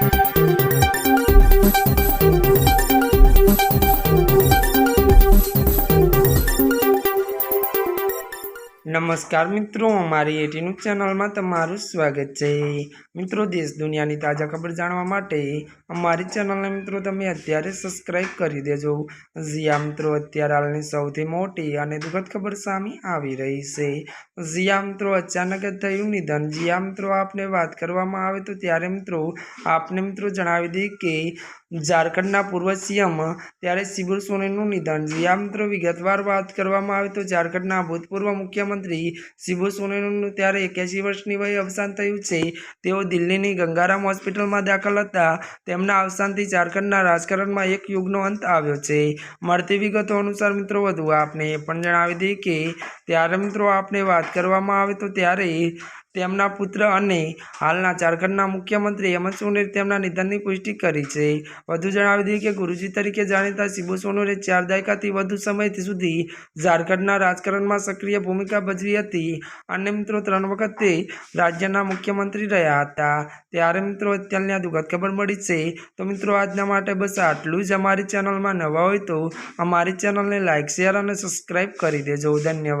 Thank you. નમસ્કાર મિત્રો, અમારી એટીનું ચેનલમાં તમારું સ્વાગત છે. મિત્રો, દેશ દુનિયાની તાજા ખબર જાણવા માટે અમારી ચેનલને મિત્રો તમે અત્યારે સબસ્ક્રાઈબ કરી દેજો. જીયા મિત્રો, અત્યારે હાલની સૌથી મોટી અને દુઃખદ ખબર સામે આવી રહી છે. જીયા મિત્રો, અચાનક જ થયું નિધન. જીયા મિત્રો, આપને વાત કરવામાં આવે તો ત્યારે, મિત્રો, આપને, મિત્રો, જણાવી દઈએ કે ઝારખંડના પૂર્વ સીએમ ત્યારે શિબુ સોરેનનું નિધન. જ્યાં મિત્રો વિગતવાર વાત કરવામાં આવે તો ઝારખંડના ભૂતપૂર્વ મુખ્યમંત્રી શિબુ સોરેનનું ત્યારે એક્યાસી વર્ષની વયે અવસાન થયું છે. તેઓ દિલ્હીની ગંગારામ હોસ્પિટલમાં દાખલ હતા. તેમના અવસાનથી ઝારખંડના રાજકારણમાં એક યુગનો અંત આવ્યો છે. મળતી વિગતો અનુસાર મિત્રો વધુ આપને પણ જણાવી દઈએ કે ત્યારે મિત્રો આપને વાત કરવામાં આવે તો ત્યારે તેમના પુત્ર અને હાલના ઝારખંડના મુખ્યમંત્રી હેમંત સોરેને તેમના નિધનની પુષ્ટિ કરી છે. વધુ જણાવી દઈએ કે ગુરુજી તરીકે જાણીતા શિબુ સોનોરે ચાર દાયકાથી વધુ સમય સુધી ઝારખંડના રાજકારણમાં સક્રિય ભૂમિકા ભજવી હતી. અને મિત્રો ત્રણ વખત રાજ્યના મુખ્યમંત્રી રહ્યા હતા. ત્યારે મિત્રો અત્યારની આ દુઃખદ ખબર મળી છે. તો મિત્રો આજના માટે બસ આટલું જ અમારી ચેનલમાં નવા હોય તો અમારી ચેનલને લાઇક શેર અને સબસ્ક્રાઈબ કરી દેજો. ધન્યવાદ.